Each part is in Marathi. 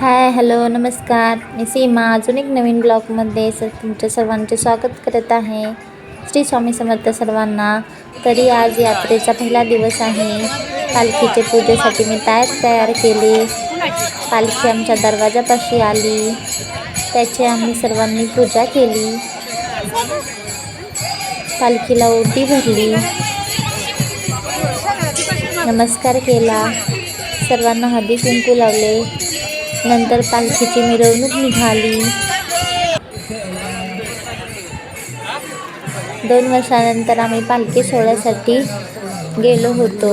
हाय हॅलो नमस्कार. मी सीमा. अजून एक नवीन ब्लॉगमध्ये सर तुमच्या सर्वांचे स्वागत करत आहे. श्री स्वामी समर्थ सर्वांना. तरी आज यात्रेचा पहिला दिवस आहे. पालखीच्या पूजेसाठी मी तयार तयार केली. पालखी आमच्या दरवाजापाशी आली. त्याची आम्ही सर्वांनी पूजा केली. पालखीला ओटी भरली. नमस्कार केला. सर्वांना हळदी कुंकू लावले. नंतर पालखीची मिरवणूक निघाली. दोन वर्षानंतर आम्ही पालखी सोहळ्यासाठी गेलो होतो.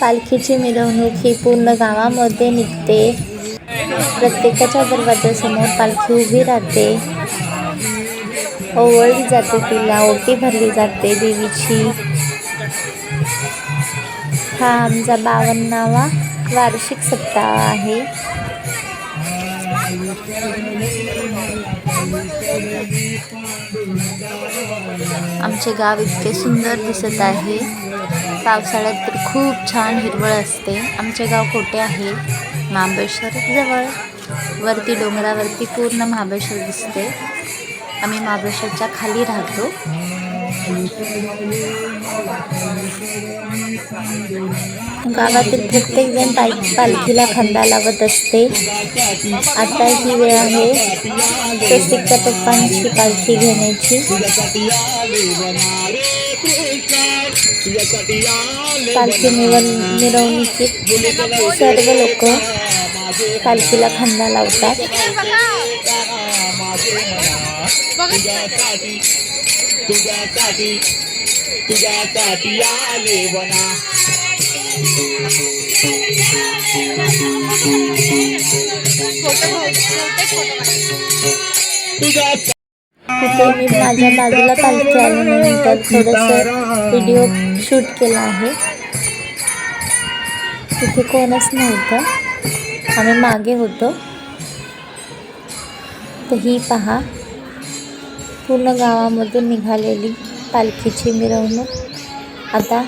पालखीची मिरवणूक ही पूर्ण गावामध्ये निघते. प्रत्येकाच्या दरवाजासमोर पालखी उभी राहते. ओवळली जाते तिला ओटी भरली जाते देवीची. हा आमचा बावन्नावा वार्षिक सप्ताह आहे. आमचे गाव इतके सुंदर दिसत आहे. पावसाळ्यात तर खूप छान हिरवळ असते. आमचे गाव कोठे आहे? महाबळेश्वर जवळ. वरती डोंगरावरती पूर्ण महाबळेश्वर दिसते. आम्ही महाबळेश्वरच्या खाली राहतो. गावातील प्रत्येकजण पाय पालखीला खंदा लावत असते. आता ही वेळ आहे स्वस्तिकच्या पप्पांची पालखी घेण्याची. पालखी निव मिरवणुकीत सर्व लोक पालखीला खंदा लावतात. तुझ्यासाठी तुझ्यासाठी आले वना तुझ्या तिथे मी माझ्या बाजूला पालखी आल्यानंतर थोडंसं व्हिडिओ शूट केला आहे. तिथे कोणच नव्हतं. आम्ही मागे होतो. तर ही पहा. पूर्ण गावामधून निघालेली पालखीची मिरवणूक. आता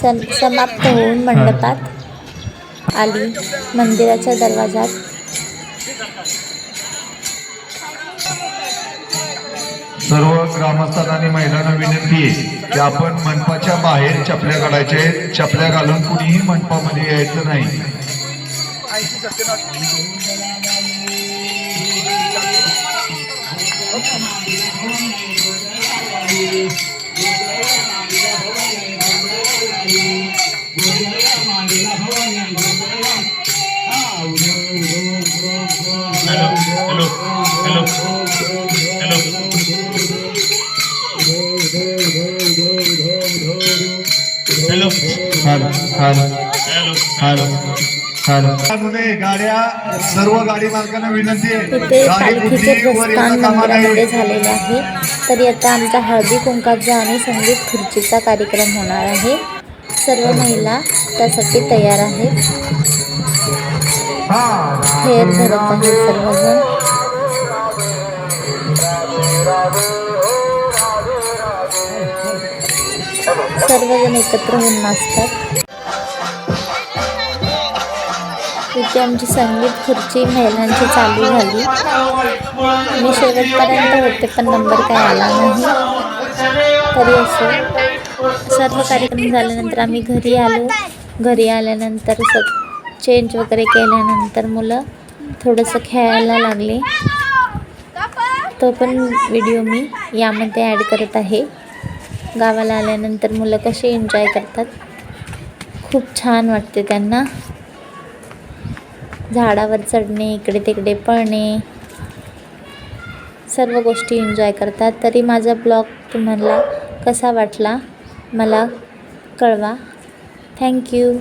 सम समाप्त होऊन मंडपात आली मंदिराच्या दरवाजात. सर्व ग्रामस्थांना आणि महिलांना विनंती आहे की आपण मंडपाच्या बाहेर चपल्या काढायचे चपल्या घालून कुणीही मंडपामध्ये यायचं नाही. गाड्या सर्व गाडी मालकांना विनंती आहे. पालखीचे प्रस्थान मंदिरामध्ये झालेले आहे. तरी आता आमचा हळदी कुंकाचा आणि संगीत खुर्चीचा कार्यक्रम होणार आहे. सर्व महिला त्यासाठी तयार आहेत. फेर धरत आहेत सर्वजण. सर्वजण एकत्र होऊन नाचतात. तिथे आमची संगीत खुर्ची महिलांची चालू झाली. मी शेवटपर्यंत होते पण नंबर काय आला नाही. तरी असो. सर्व कार्यक्रम झाल्यानंतर आम्ही घरी आलो. घरी आल्यानंतर स चेंज वगैरे केल्यानंतर मुलं थोडंसं खेळायला लागले. तो पण व्हिडिओ मी यामध्ये ॲड करत आहे. गावाला आल्यानंतर मुलं कसे एन्जॉय करतात? खूप छान वाटते त्यांना. झाडावर चढणे इकडे तिकडे पळणे. सर्व गोष्टी एन्जॉय करतात. तरी माझा ब्लॉग तुम्हाला कसा वाटला? मला कळवा. थँक्यू